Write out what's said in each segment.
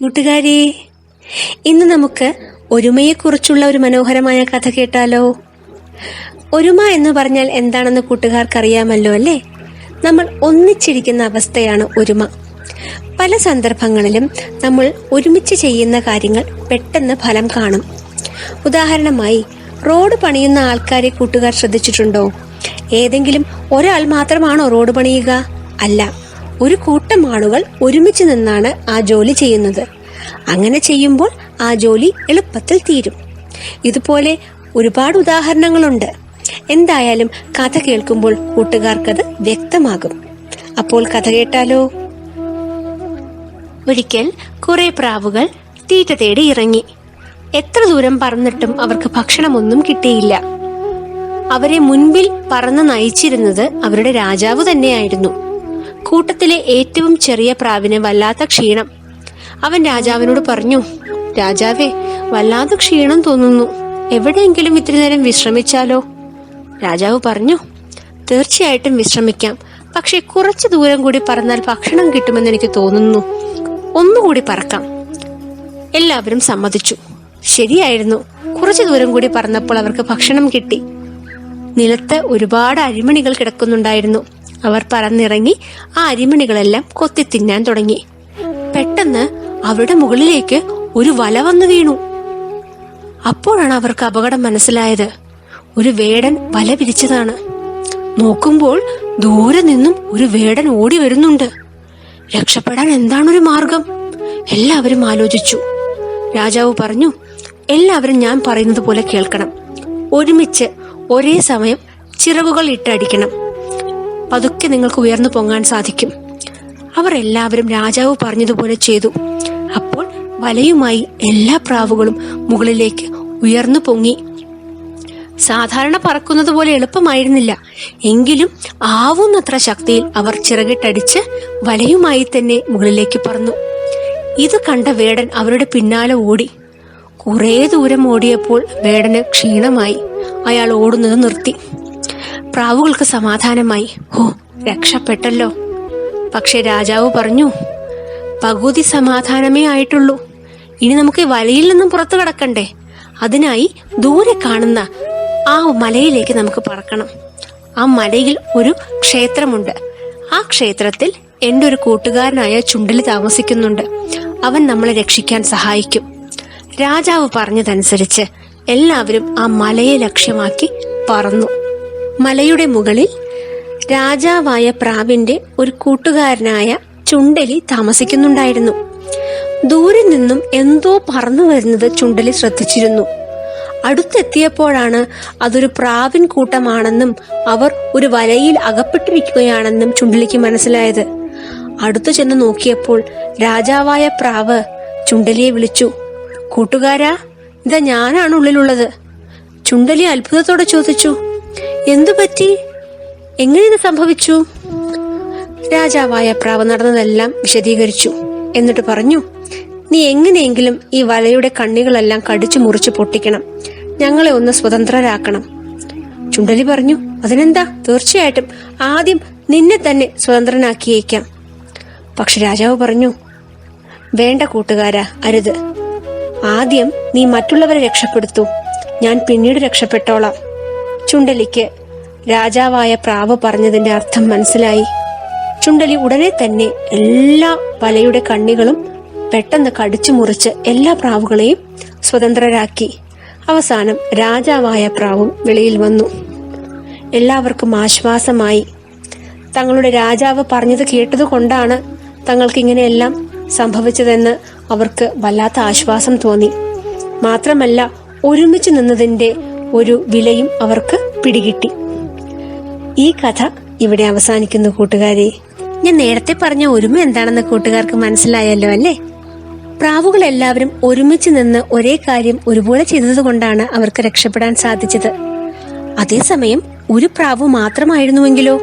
കൂട്ടുകാരി ഇന്ന് നമുക്ക് ഒരുമയെക്കുറിച്ചുള്ള ഒരു മനോഹരമായ കഥ കേട്ടാലോ? ഒരുമ എന്ന് പറഞ്ഞാൽ എന്താണെന്ന് കൂട്ടുകാർക്ക് അറിയാമല്ലോ അല്ലേ? നമ്മൾ ഒന്നിച്ചിരിക്കുന്ന അവസ്ഥയാണ് ഒരുമ. പല സന്ദർഭങ്ങളിലും നമ്മൾ ഒരുമിച്ച് ചെയ്യുന്ന കാര്യങ്ങൾ പെട്ടെന്ന് ഫലം കാണും. ഉദാഹരണമായി റോഡ് പണിയുന്ന ആൾക്കാരെ കൂട്ടുകാർ ശ്രദ്ധിച്ചിട്ടുണ്ടോ? ഏതെങ്കിലും ഒരാൾ മാത്രമാണോ റോഡ് പണിയുക? അല്ല. ഒരു കൂട്ടം ആളുകൾ ഒരുമിച്ച് നിന്നാണ് ആ ജോലി ചെയ്യുന്നത്. അങ്ങനെ ചെയ്യുമ്പോൾ ആ ജോലി എളുപ്പത്തിൽ തീരും. ഇതുപോലെ ഒരുപാട് ഉദാഹരണങ്ങളുണ്ട്. എന്തായാലും കഥ കേൾക്കുമ്പോൾ കൂട്ടുകാർക്കത് വ്യക്തമാകും. അപ്പോൾ കഥ കേട്ടാലോ? ഒരിക്കൽ കുറെ പ്രാവുകൾ തീറ്റ തേടി ഇറങ്ങി. എത്ര ദൂരം പറന്നിട്ടും അവർക്ക് ഭക്ഷണമൊന്നും കിട്ടിയില്ല. അവരെ മുൻപിൽ പറന്ന് നയിച്ചിരുന്നത് അവരുടെ രാജാവ് തന്നെയായിരുന്നു. കൂട്ടത്തിലെ ഏറ്റവും ചെറിയ പ്രാവിന് വല്ലാത്ത ക്ഷീണം. അവൻ രാജാവിനോട് പറഞ്ഞു രാജാവേ വല്ലാത്ത ക്ഷീണം തോന്നുന്നു. എവിടെയെങ്കിലും ഇത്തിരി നേരം വിശ്രമിച്ചാലോ? രാജാവ് പറഞ്ഞു തീർച്ചയായിട്ടും വിശ്രമിക്കാം. പക്ഷെ കുറച്ചു ദൂരം കൂടി പറന്നാൽ ഭക്ഷണം കിട്ടുമെന്ന് എനിക്ക് തോന്നുന്നു. ഒന്നുകൂടി പറക്കാം. എല്ലാവരും സമ്മതിച്ചു. ശരിയായിരുന്നു. കുറച്ചു ദൂരം കൂടി പറന്നപ്പോൾ അവർക്ക് ഭക്ഷണം കിട്ടി. നിലത്ത് ഒരുപാട് അരിമണികൾ കിടക്കുന്നുണ്ടായിരുന്നു. അവർ പറന്നിറങ്ങി ആ അരിമണികളെല്ലാം കൊത്തി തിന്നാൻ തുടങ്ങി. പെട്ടെന്ന് അവരുടെ മുകളിലേക്ക് ഒരു വല വന്നു വീണു. അപ്പോഴാണ് അവർക്ക് അപകടം മനസ്സിലായത്. ഒരു വേടൻ വല പിരിച്ചതാണ് നോക്കുമ്പോൾ ദൂരെ നിന്നും ഒരു വേടൻ ഓടി വരുന്നുണ്ട്. രക്ഷപ്പെടാൻ എന്താണൊരു മാർഗം? എല്ലാവരും ആലോചിച്ചു. രാജാവ് പറഞ്ഞു എല്ലാവരും ഞാൻ പറയുന്നത് പോലെ കേൾക്കണം. ഒരുമിച്ച് ഒരേ സമയം ചിറകുകൾ ഇട്ടടിക്കണം. പതുക്കെ നിങ്ങൾക്ക് ഉയർന്നു പൊങ്ങാൻ സാധിക്കും. അവർ എല്ലാവരും രാജാവ് പറഞ്ഞതുപോലെ ചെയ്തു. അപ്പോൾ വലയുമായി എല്ലാ പ്രാവുകളും മുകളിലേക്ക് ഉയർന്നു പൊങ്ങി. സാധാരണ പറക്കുന്നത് പോലെ എളുപ്പമായിരുന്നില്ല. എങ്കിലും ആവുന്നത്ര ശക്തിയിൽ അവർ ചിറകിട്ടടിച്ച് വലയുമായി തന്നെ മുകളിലേക്ക് പറന്നു. ഇത് കണ്ട വേടൻ അവരുടെ പിന്നാലെ ഓടി. കുറേ ദൂരം ഓടിയപ്പോൾ വേടന് ക്ഷീണമായി. അയാൾ ഓടുന്നത് നിർത്തി. പ്രാവുകൾക്ക് സമാധാനമായി. ഹോ രക്ഷപ്പെട്ടല്ലോ. പക്ഷെ രാജാവ് പറഞ്ഞു പകുതി സമാധാനമേ ആയിട്ടുള്ളൂ. ഇനി നമുക്ക് വലയിൽ നിന്നും പുറത്തു കടക്കണ്ടേ? അതിനായി ദൂരെ കാണുന്ന ആ മലയിലേക്ക് നമുക്ക് പറക്കണം. ആ മലയിൽ ഒരു ക്ഷേത്രമുണ്ട്. ആ ക്ഷേത്രത്തിൽ എന്റെ ഒരു കൂട്ടുകാരനായ ചുണ്ടലി താമസിക്കുന്നുണ്ട്. അവൻ നമ്മളെ രക്ഷിക്കാൻ സഹായിക്കും. രാജാവ് പറഞ്ഞതനുസരിച്ച് എല്ലാവരും ആ മലയെ ലക്ഷ്യമാക്കി പറന്നു. മലയുടെ മുകളിൽ രാജാവായ പ്രാവിന്റെ ഒരു കൂട്ടുകാരനായ ചുണ്ടലി താമസിക്കുന്നുണ്ടായിരുന്നു. ദൂരെ നിന്നും എന്തോ പറന്നു വരുന്നത് ചുണ്ടലി ശ്രദ്ധിച്ചിരുന്നു. അടുത്തെത്തിയപ്പോഴാണ് അതൊരു പ്രാവിൻ കൂട്ടമാണെന്നും അവർ ഒരു വലയിൽ അകപ്പെട്ടിരിക്കുകയാണെന്നും ചുണ്ടലിക്ക് മനസ്സിലായത്. അടുത്തു ചെന്ന് നോക്കിയപ്പോൾ രാജാവായ പ്രാവ് ചുണ്ടലിയെ വിളിച്ചു കൂട്ടുകാരാ ഇതാ ഞാനാണ് ഉള്ളിലുള്ളത്. ചുണ്ടലി അത്ഭുതത്തോടെ ചോദിച്ചു എന്തു പറ്റി? എങ്ങനെ ഇത് സംഭവിച്ചു? രാജാവായ പ്രാവ് നടന്നതെല്ലാം വിശദീകരിച്ചു. എന്നിട്ട് പറഞ്ഞു നീ എങ്ങനെയെങ്കിലും ഈ വലയുടെ കണ്ണികളെല്ലാം കടിച്ചു മുറിച്ചു പൊട്ടിക്കണം. ഞങ്ങളെ ഒന്ന് സ്വതന്ത്രരാക്കണം. ചുണ്ടലി പറഞ്ഞു അതിനെന്താ? തീർച്ചയായിട്ടും ആദ്യം നിന്നെ തന്നെ സ്വതന്ത്രനാക്കിയേക്കാം. പക്ഷെ രാജാവ് പറഞ്ഞു വേണ്ട കൂട്ടുകാരാ അരുത്. ആദ്യം നീ മറ്റുള്ളവരെ രക്ഷപ്പെടുത്തൂ. ഞാൻ പിന്നീട് രക്ഷപ്പെട്ടോളാം. ചുണ്ടലിക്ക് രാജാവായ പ്രാവ് പറഞ്ഞതിന്റെ അർത്ഥം മനസ്സിലായി. ചുണ്ടലി ഉടനെ തന്നെ എല്ലാ വലയുടെ കണ്ണികളും പെട്ടെന്ന് കടിച്ചു മുറിച്ച് എല്ലാ പ്രാവുകളെയും സ്വതന്ത്രരാക്കി. അവസാനം രാജാവായ പ്രാവും വെളിയിൽ വന്നു. എല്ലാവർക്കും ആശ്വാസമായി. തങ്ങളുടെ രാജാവ് പറഞ്ഞത് കേട്ടതുകൊണ്ടാണ് തങ്ങൾക്ക് ഇങ്ങനെയെല്ലാം സംഭവിച്ചതെന്ന് അവർക്ക് വല്ലാത്ത ആശ്വാസം തോന്നി. മാത്രമല്ല ഒരുമിച്ച് നിന്നതിന്റെ ഒരു വിലയും അവർക്ക് പിടികിട്ടി. ഈ കഥ ഇവിടെ അവസാനിക്കുന്നു കൂട്ടുകാരെ. ഞാൻ നേരത്തെ പറഞ്ഞ ഒരുമ എന്താണെന്ന് കൂട്ടുകാർക്ക് മനസ്സിലായല്ലോ അല്ലേ? പ്രാവുകൾ എല്ലാവരും ഒരുമിച്ച് നിന്ന് ഒരേ കാര്യം ഒരുപോലെ ചെയ്തതുകൊണ്ടാണ് അവർക്ക് രക്ഷപ്പെടാൻ സാധിച്ചത്. അതേസമയം ഒരു പ്രാവ് മാത്രമായിരുന്നുവെങ്കിലോ?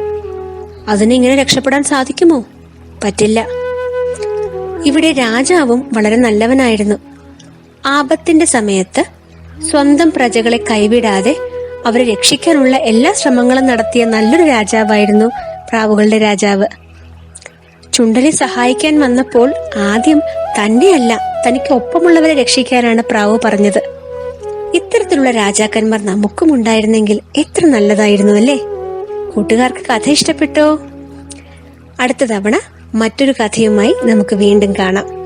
അതിനെങ്ങനെ രക്ഷപ്പെടാൻ സാധിക്കുമോ? പറ്റില്ല. ഇവിടെ രാജാവും വളരെ നല്ലവനായിരുന്നു. ആപത്തിന്റെ സമയത്ത് സ്വന്തം പ്രജകളെ കൈവിടാതെ അവരെ രക്ഷിക്കാനുള്ള എല്ലാ ശ്രമങ്ങളും നടത്തിയ നല്ലൊരു രാജാവായിരുന്നു പ്രാവുകളുടെ രാജാവ്. ചുണ്ടലി സഹായിക്കാൻ വന്നപ്പോൾ ആദ്യം തന്നെയല്ല തനിക്ക് ഒപ്പമുള്ളവരെ രക്ഷിക്കാനാണ് പ്രാവു പറഞ്ഞത്. ഇത്തരത്തിലുള്ള രാജാക്കന്മാർ നമുക്കും ഉണ്ടായിരുന്നെങ്കിൽ എത്ര നല്ലതായിരുന്നു അല്ലേ? കൂട്ടുകാർക്ക് കഥ ഇഷ്ടപ്പെട്ടോ? അടുത്ത തവണ മറ്റൊരു കഥയുമായി നമുക്ക് വീണ്ടും കാണാം.